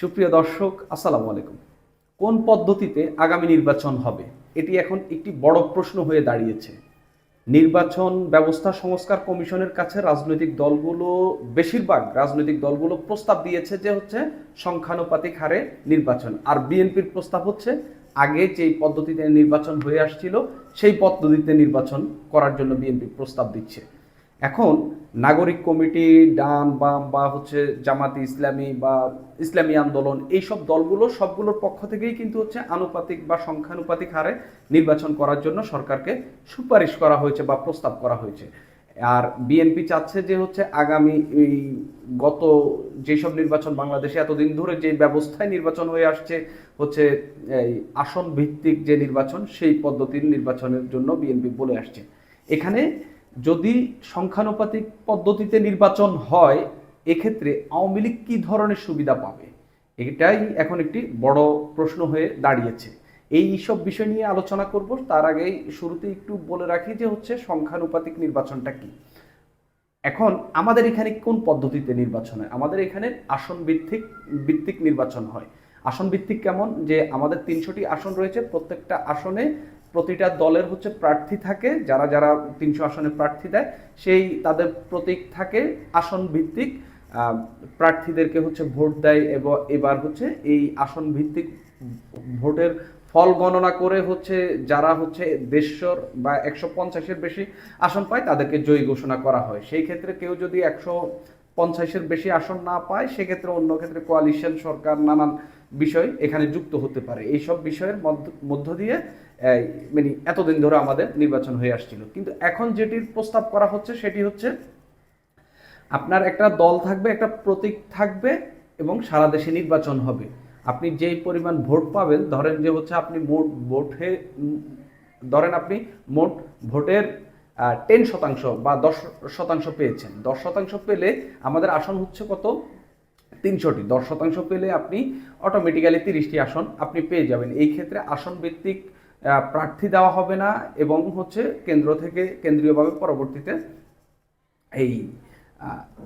সুপ্রিয় দর্শক, আসসালামু আলাইকুম। কোন পদ্ধতিতে আগামী নির্বাচন হবে? এটি এখন একটি বড় প্রশ্ন হয়ে দাঁড়িয়েছে। নির্বাচন ব্যবস্থা সংস্কার কমিশনের কাছে রাজনৈতিক দলগুলো, বেশিরভাগ রাজনৈতিক দলগুলো প্রস্তাব দিয়েছে যে হচ্ছে সংখ্যানুপাতিক হারে নির্বাচন। আর বিএনপির প্রস্তাব হচ্ছে আগে যেই পদ্ধতিতে নির্বাচন হয়ে আসছিল, সেই পদ্ধতিতে নির্বাচন করার জন্য বিএনপি প্রস্তাব দিচ্ছে। এখন নাগরিক কমিটি, ডান, বাম বা হচ্ছে জামাতি ইসলামী বা ইসলামী আন্দোলন, এইসব দলগুলো সবগুলোর পক্ষ থেকেই কিন্তু হচ্ছে আনুপাতিক বা সংখ্যানুপাতিক হারে নির্বাচন করার জন্য সরকারকে সুপারিশ করা হয়েছে বা প্রস্তাব করা হয়েছে। আর বিএনপি চাচ্ছে যে হচ্ছে আগামী এই গত যেসব নির্বাচন বাংলাদেশে এতদিন ধরে যে ব্যবস্থায় নির্বাচন হয়ে আসছে, হচ্ছে এই আসন ভিত্তিক যে নির্বাচন, সেই পদ্ধতির নির্বাচনের জন্য বিএনপি বলে আসছে। এখানে যদি সংখ্যানুপাতিক পদ্ধতিতে নির্বাচন হয়, এক্ষেত্রে আওয়ামী লীগ কী ধরনের সুবিধা পাবে? এটাই এখন একটি বড় প্রশ্ন হয়ে দাঁড়িয়েছে। এই সব বিষয় নিয়ে আলোচনা করব। তার আগেই শুরুতে একটু বলে রাখি যে হচ্ছে সংখ্যানুপাতিক নির্বাচনটা কি? এখন আমাদের এখানে কোন পদ্ধতিতে নির্বাচন হয়? আমাদের এখানে আসন ভিত্তিক ভিত্তিক নির্বাচন হয়। আসন ভিত্তিক কেমন? যে আমাদের তিনশোটি আসন রয়েছে, প্রত্যেকটা আসনে প্রতিটা দলের হচ্ছে প্রার্থী থাকে, যারা যারা তিনশো আসনে প্রার্থী দেয়, সেই তাদের প্রতীক থাকে আসন ভিত্তিক প্রার্থীদেরকে হচ্ছে ভোট দেয় এবং এবার হচ্ছে এই আসন ভিত্তিক ভোটের ফল গণনা করে হচ্ছে যারা হচ্ছে দেড়শোর বা একশো পঞ্চাশের বেশি আসন পায়, তাদেরকে জয়ী ঘোষণা করা হয়। সেই ক্ষেত্রে কেউ যদি একশো পঞ্চাশের বেশি আসন না পায়, সেক্ষেত্রে অন্য ক্ষেত্রে কোয়ালিশন সরকার নানান বিষয় এখানে যুক্ত হতে পারে। এইসব বিষয়ের মধ্য- দিয়ে মানে এতদিন ধরে আমাদের নির্বাচন হয়ে আসছিল। কিন্তু এখন যেটির প্রস্তাব করা হচ্ছে সেটি হচ্ছে, আপনার একটা দল থাকবে, একটা প্রতীক থাকবে এবং সারা দেশে নির্বাচন হবে। আপনি যেই পরিমাণ ভোট পাবেন, ধরেন যে হচ্ছে আপনি মোট ভোটে, ধরেন আপনি মোট ভোটের টেন শতাংশ বা দশ শতাংশ পেয়েছেন। দশ শতাংশ পেলে আমাদের আসন হচ্ছে কত? তিনশোটি। দশ শতাংশ পেলে আপনি অটোমেটিক্যালি তিরিশটি আসন আপনি পেয়ে যাবেন। এই ক্ষেত্রে আসন ভিত্তিক প্রার্থী দেওয়া হবে না এবং হচ্ছে কেন্দ্র থেকে কেন্দ্রীয়ভাবে পরবর্তীতে এই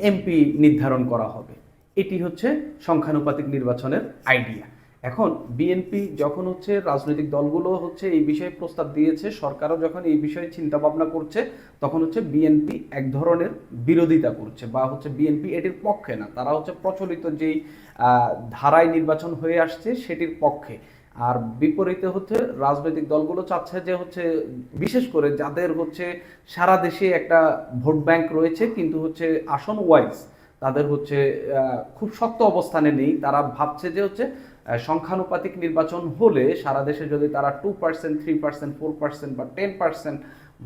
এমপি নির্ধারণ করা হবে। এটি হচ্ছে সংখ্যানুপাতিক নির্বাচনের আইডিয়া এখন বিএনপি যখন হচ্ছে রাজনৈতিক দলগুলো হচ্ছে এই বিষয়ে প্রস্তাব দিয়েছে, সরকারও যখন এই বিষয়ে চিন্তা ভাবনা করছে, তখন হচ্ছে বিএনপি এক ধরনের বিরোধিতা করছে বা হচ্ছে বিএনপি এটির পক্ষে না। তারা হচ্ছে প্রচলিত যেই ধারায় নির্বাচন হয়ে আসছে সেটির পক্ষে। আর বিপরীতে হচ্ছে রাজনৈতিক দলগুলো চাচ্ছে যে হচ্ছে, বিশেষ করে যাদের হচ্ছে সারা দেশে একটা ভোট ব্যাংক রয়েছে, কিন্তু হচ্ছে আসন ওয়াইজ তাদের হচ্ছে খুব শক্ত অবস্থানে নেই। তারা ভাবছে যে হচ্ছে সংখ্যানুপাতিক নির্বাচন হলে সারা দেশে যদি তারা two percent three percent four percent বা টেন পার্সেন্ট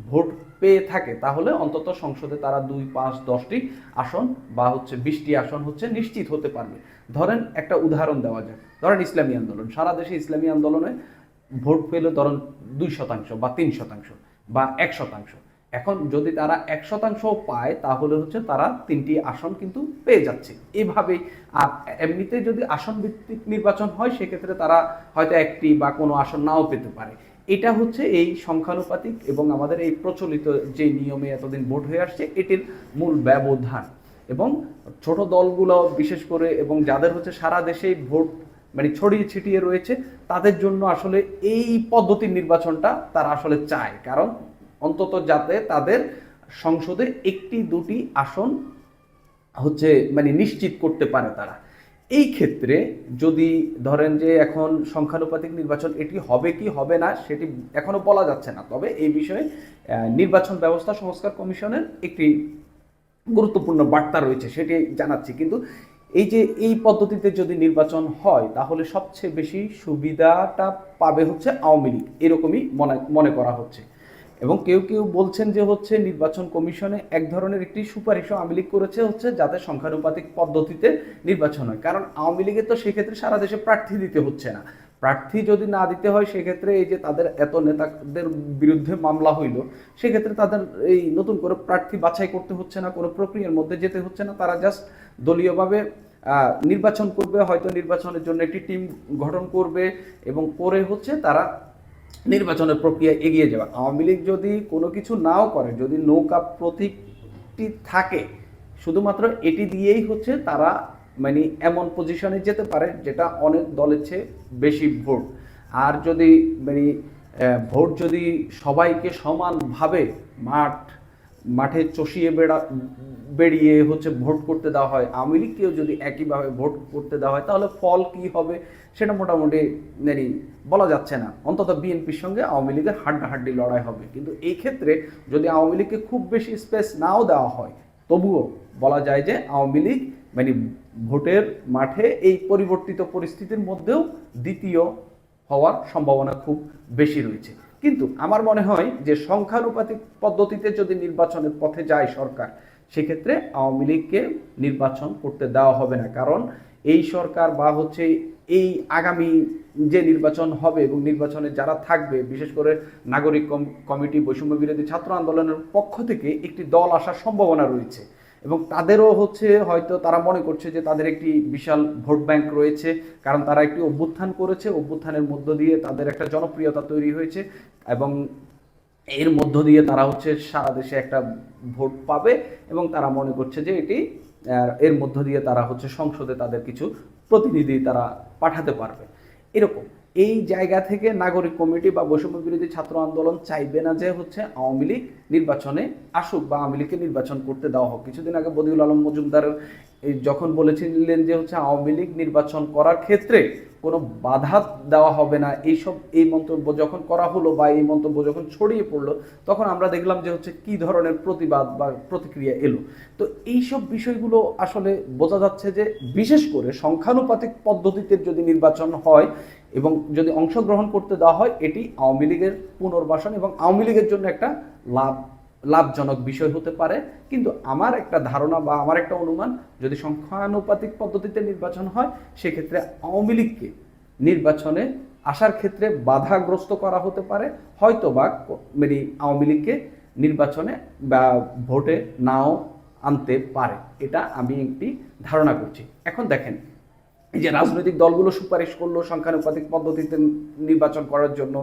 ভোট পেয়ে থাকে, তাহলে অন্তত সংসদে তারা দুই, পাঁচ, দশটি আসন বা হচ্ছে বিশটি আসন হচ্ছে নিশ্চিত হতে পারবে। ধরেন একটা উদাহরণ দেওয়া যায় ধরেন ইসলামী আন্দোলন। সারা দেশে ইসলামী আন্দোলনে ভোট পেল ধরেন দুই শতাংশ বা তিন শতাংশ বা এক শতাংশ। এখন যদি তারা এক শতাংশ পায়, তাহলে হচ্ছে তারা তিনটি আসন কিন্তু পেয়ে যাচ্ছে। এভাবেই আর এমনিতে যদি আসন ভিত্তিক নির্বাচন হয়, সেক্ষেত্রে তারা হয়তো একটি বা কোনো আসন নাও পেতে পারে। এটা হচ্ছে এই সংখ্যানুপাতিক এবং আমাদের এই প্রচলিত যে নিয়মে এতদিন ভোট হয়ে আসছে, এটির মূল ব্যবধান। এবং ছোট দলগুলো বিশেষ করে এবং যাদের হচ্ছে সারা দেশেই ভোট মানে ছড়িয়ে ছিটিয়ে রয়েছে, তাদের জন্য আসলে এই পদ্ধতির নির্বাচনটা তারা আসলে চায়। কারণ অন্তত যাতে তাদের সংসদে একটি, দুটি আসন হচ্ছে মানে নিশ্চিত করতে পারে তারা। এই ক্ষেত্রে যদি ধরেন যে এখন সংখ্যানুপাতিক নির্বাচন, এটি হবে কি হবে না সেটি এখনও বলা যাচ্ছে না। তবে এই বিষয়ে নির্বাচন ব্যবস্থা সংস্কার কমিশনের একটি গুরুত্বপূর্ণ বার্তা রয়েছে, সেটি জানাচ্ছি। কিন্তু এই যে এই পদ্ধতিতে যদি নির্বাচন হয়, তাহলে সবচেয়ে বেশি সুবিধাটা পাবে হচ্ছে আওয়ামী লীগ। এরকমই মনে মনে করা হচ্ছে। এবং কেউ কেউ বলছেন যে হচ্ছে নির্বাচন কমিশনে এক ধরনের একটি সুপারিশও আওয়ামী লীগ করেছে হচ্ছে যাতে সংখ্যানুপাতিক পদ্ধতিতে নির্বাচন হয়। কারণ আওয়ামী লীগের তো সেক্ষেত্রে সারা দেশে প্রার্থী দিতে হচ্ছে না। প্রার্থী যদি না দিতে হয়, সেক্ষেত্রে এই যে তাদের এত নেতাদের বিরুদ্ধে মামলা হইল, সেক্ষেত্রে তাদের এই নতুন করে প্রার্থী বাছাই করতে হচ্ছে না, কোনো প্রক্রিয়ার মধ্যে যেতে হচ্ছে না। তারা জাস্ট দলীয়ভাবে নির্বাচন করবে, হয়তো নির্বাচনের জন্য একটি টিম গঠন করবে এবং করে হচ্ছে তারা নির্বাচনের প্রক্রিয়া এগিয়ে যাওয়া। আওয়ামী লীগ যদি কোনো কিছু নাও করে, যদি নৌকা প্রতীকটি থাকে, শুধুমাত্র এটি দিয়েই হচ্ছে তারা মানে এমন পজিশনে যেতে পারে যেটা অনেক দলের চেয়ে বেশি ভোট। আর যদি মানে ভোট যদি সবাইকে সমানভাবে মাঠ মাঠে চষিয়ে বেড়া বেরিয়ে হচ্ছে ভোট করতে দেওয়া হয়। আওয়ামী লীগকেও যদি একইভাবে ভোট করতে দেওয়া হয়, তাহলে ফল কি হবে সেটা মোটামুটি মানে বলা যাচ্ছে না। অন্তত বিএনপির সঙ্গে আওয়ামী লীগের হাড্ডাহাড্ডি লড়াই হবে। কিন্তু এই ক্ষেত্রে যদি আওয়ামী লীগকে খুব বেশি স্পেস নাও দেওয়া হয়, তবুও বলা যায় যে আওয়ামী লীগ মানে ভোটের মাঠে এই পরিবর্তিত পরিস্থিতির মধ্যেও দ্বিতীয় হওয়ার সম্ভাবনা খুব বেশি রয়েছে। কিন্তু আমার মনে হয় যে সংখ্যানুপাতিক পদ্ধতিতে যদি নির্বাচনের পথে যায় সরকার, সেক্ষেত্রে আওয়ামী লীগকে নির্বাচন করতে দেওয়া হবে না। কারণ এই সরকার বা হচ্ছে এই আগামী যে নির্বাচন হবে এবং নির্বাচনে যারা থাকবে, বিশেষ করে নাগরিক কমিটি বৈষম্য বিরোধী ছাত্র আন্দোলনের পক্ষ থেকে একটি দল আসার সম্ভাবনা রয়েছে। এবং তাদেরও হচ্ছে হয়তো তারা মনে করছে যে তাদের একটি বিশাল ভোট ব্যাংক রয়েছে, কারণ তারা একটি অভ্যুত্থান করেছে। অভ্যুত্থানের মধ্য দিয়ে তাদের একটা জনপ্রিয়তা তৈরি হয়েছে এবং এর মধ্য দিয়ে তারা হচ্ছে সারা দেশে একটা ভোট পাবে এবং তারা মনে করছে যে এটি এর মধ্য দিয়ে তারা হচ্ছে সংসদে তাদের কিছু প্রতিনিধি তারা পাঠাতে পারবে। এরকম, এই জায়গা থেকে নাগরিক কমিটি বা বৈষম্য বিরোধী ছাত্র আন্দোলন চাইবে না যে হচ্ছে আওয়ামী লীগ নির্বাচনে আসুক বা আওয়ামী লীগকে নির্বাচন করতে দেওয়া হোক। কিছুদিন আগে বদিউল আলম মজুমদার যখন বলেছিলেন যে হচ্ছে আওয়ামী লীগ নির্বাচন করার ক্ষেত্রে কোনো বাধা দেওয়া হবে না, এইসব, এই মন্তব্য যখন করা হলো বা এই মন্তব্য যখন ছড়িয়ে পড়ল, তখন আমরা দেখলাম যে হচ্ছে কি ধরনের প্রতিবাদ বা প্রতিক্রিয়া এলো। তো এইসব বিষয়গুলো আসলে বোঝা যাচ্ছে যে বিশেষ করে সংখ্যানুপাতিক পদ্ধতিতে যদি নির্বাচন হয় এবং যদি অংশগ্রহণ করতে দেওয়া হয়, এটি আওয়ামী লীগের পুনর্বাসন এবং আওয়ামী লীগের জন্য একটা লাভ, লাভজনক বিষয় হতে পারে, কিন্তু আমার একটা ধারণা বা আমার একটা অনুমান, যদি সংখ্যানুপাতিক পদ্ধতিতে নির্বাচন হয়, সেক্ষেত্রে আওয়ামী লীগকে নির্বাচনে আসার ক্ষেত্রে বাধাগ্রস্ত করা হতে পারে। হয়তো বা মানে আওয়ামী লীগকে নির্বাচনে বা ভোটে নাও আনতে পারে। এটা আমি একটি ধারণা করছি। এখন দেখেন যে রাজনৈতিক দলগুলো সুপারিশ করল সংখ্যানুপাতিক পদ্ধতিতে নির্বাচন করার জন্য,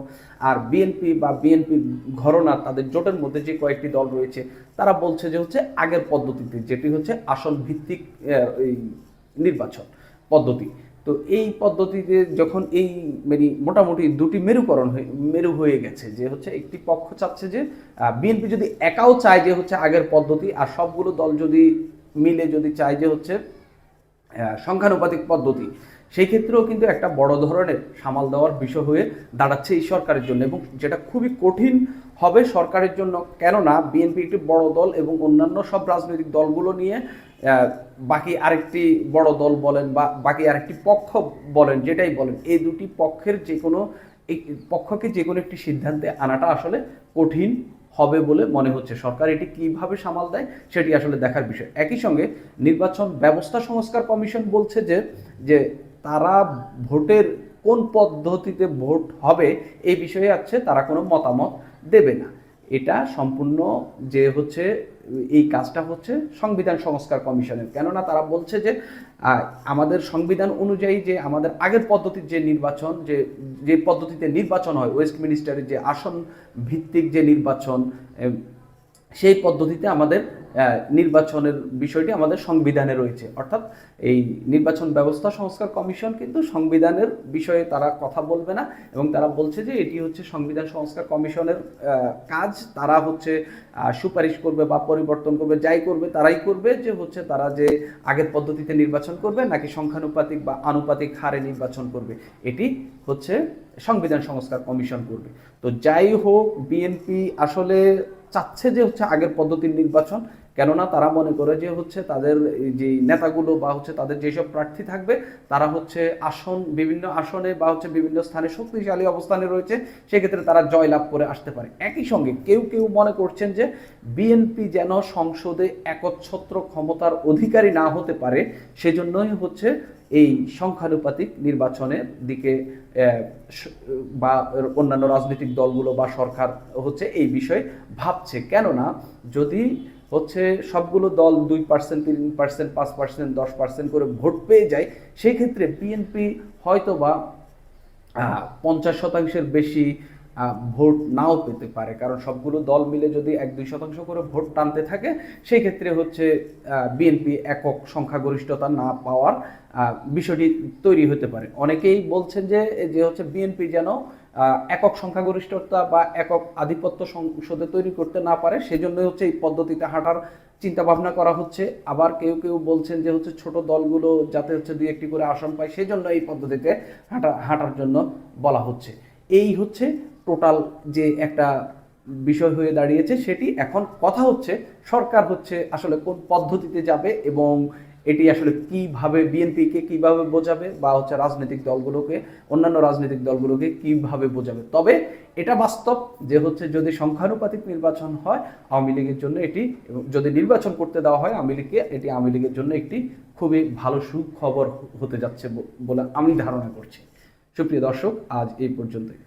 আর বিএনপি বা বিএনপি ঘরনা তাদের জোটের মধ্যে যে কয়েকটি দল রয়েছে, তারা বলছে যে হচ্ছে আগের পদ্ধতিতে, যেটি হচ্ছে আসন ভিত্তিক নির্বাচন পদ্ধতি। তো এই পদ্ধতিতে যখন এই মানে মোটামুটি দুটি মেরুকরণ হয়ে, মেরু হয়ে গেছে যে হচ্ছে একটি পক্ষ চাচ্ছে যে বিএনপি যদি একাও চায় যে হচ্ছে আগের পদ্ধতি, আর সবগুলো দল যদি মিলে যদি চায় যে হচ্ছে সংখ্যানুপাতিক পদ্ধতি। সেই ক্ষেত্রেও কিন্তু একটা বড় ধরনের সামাল দেওয়ার বিষয় হয়ে দাঁড়াচ্ছে এই সরকারের জন্য এবং যেটা খুবই কঠিন হবে সরকারের জন্য। কেননা বিএনপি একটি বড় দল এবং অন্যান্য সব রাজনৈতিক দলগুলো নিয়ে বাকি আরেকটি বড় দল বলেন বা বাকি আরেকটি পক্ষ বলেন, যেটাই বলেন, এই দুটি পক্ষের যে কোনো এই পক্ষকে যে কোনো একটি সিদ্ধান্তে আনাটা আসলে কঠিন হবে বলে মনে হচ্ছে। সরকার এটি কীভাবে সামাল দেয় সেটি আসলে দেখার বিষয়। একই সঙ্গে নির্বাচন ব্যবস্থা সংস্কার কমিশন বলছে যে যে তারা ভোটের কোন পদ্ধতিতে ভোট হবে এই বিষয়ে আছে, তারা কোনো মতামত দেবে না। এটা সম্পূর্ণ যে হচ্ছে এই কাজটা হচ্ছে সংবিধান সংস্কার কমিশনের। কেননা তারা বলছে যে আমাদের সংবিধান অনুযায়ী যে আমাদের আগের পদ্ধতির যে নির্বাচন, যে যে পদ্ধতিতে নির্বাচন হয় ওয়েস্ট মিনিস্টারের যে আসন ভিত্তিক যে নির্বাচন সেই পদ্ধতিতে আমাদের নির্বাচনের বিষয়টি আমাদের সংবিধানে রয়েছে। অর্থাৎ এই নির্বাচন ব্যবস্থা সংস্কার কমিশন কিন্তু সংবিধানের বিষয়ে তারা কথা বলবে না এবং তারা বলছে যে এটি হচ্ছে সংবিধান সংস্কার কমিশনের কাজ। তারা হচ্ছে সুপারিশ করবে বা পরিবর্তন করবে, যাই করবে তারাই করবে, যে হচ্ছে তারা যে আগের পদ্ধতিতে নির্বাচন করবে নাকি সংখ্যানুপাতিক বা আনুপাতিক হারে নির্বাচন করবে। এটি হচ্ছে সংবিধান সংস্কার কমিশন করবে। তো যাই হোক, বিএনপি আসলে চাচ্ছে যে হচ্ছে আগের পদ্ধতির নির্বাচন কেননা তারা মনে করে যে হচ্ছে তাদের যে নেতাগুলো বা হচ্ছে তাদের যেসব প্রার্থী থাকবে, তারা হচ্ছে আসন, বিভিন্ন আসনে বা হচ্ছে বিভিন্ন স্থানে শক্তিশালী অবস্থানে রয়েছে, সেক্ষেত্রে তারা জয়লাভ করে আসতে পারে। একই সঙ্গে কেউ কেউ মনে করছেন যে বিএনপি যেন সংসদে একচ্ছত্র ক্ষমতার অধিকারী না হতে পারে, সেজন্যই হচ্ছে এই সংখ্যানুপাতিক নির্বাচনের দিকে বা অন্যান্য রাজনৈতিক দলগুলো বা সরকার হচ্ছে এই বিষয়ে ভাবছে। কেননা যদি হচ্ছে সবগুলো দল দুই পার্সেন্ট তিন পার্সেন্ট পাঁচ পার্সেন্ট দশ পার্সেন্ট করে ভোট পেয়ে যায়, সেই ক্ষেত্রে বিএনপি হয়তো বা পঞ্চাশ শতাংশের বেশি ভোট নাও পেতে পারে। কারণ সবগুলো দল মিলে যদি এক, দুই শতাংশ করে ভোট টানতে থাকে, সেই ক্ষেত্রে হচ্ছে বিএনপি একক সংখ্যাগরিষ্ঠতা না পাওয়ার বিষয়টি তৈরি হতে পারে। অনেকেই বলছেন যে যে হচ্ছে বিএনপি যেন একক সংখ্যাগরিষ্ঠতা বা একক আধিপত্য সংসদে তৈরি করতে না পারে সেজন্য হচ্ছে এই পদ্ধতিতে হাঁটার চিন্তা ভাবনা করা হচ্ছে। আবার কেউ কেউ বলছেন যে হচ্ছে ছোট দলগুলো যাতে হচ্ছে দুই একটি করে আসন পায়, সেজন্য এই পদ্ধতিতে হাঁটা, হাঁটার জন্য বলা হচ্ছে। এই হচ্ছে টোটাল যে একটা বিষয় হয়ে দাঁড়িয়েছে সেটি। এখন কথা হচ্ছে সরকার হচ্ছে আসলে কোন পদ্ধতিতে যাবে এবং এটি আসলে কীভাবে বিএনপিকে কীভাবে বোঝাবে বা হচ্ছে রাজনৈতিক দলগুলোকে, অন্যান্য রাজনৈতিক দলগুলোকে কীভাবে বোঝাবে? তবে এটা বাস্তব যে হচ্ছে যদি সংখ্যানুপাতিক নির্বাচন হয়, আওয়ামী লীগের জন্য এটি যদি নির্বাচন করতে দেওয়া হয় আওয়ামী লীগকে, এটি আওয়ামী লীগের জন্য একটি খুবই ভালো সুখবর হতে যাচ্ছে বলে আমি ধারণা করছি। সুপ্রিয় দর্শক, আজ এই পর্যন্তই।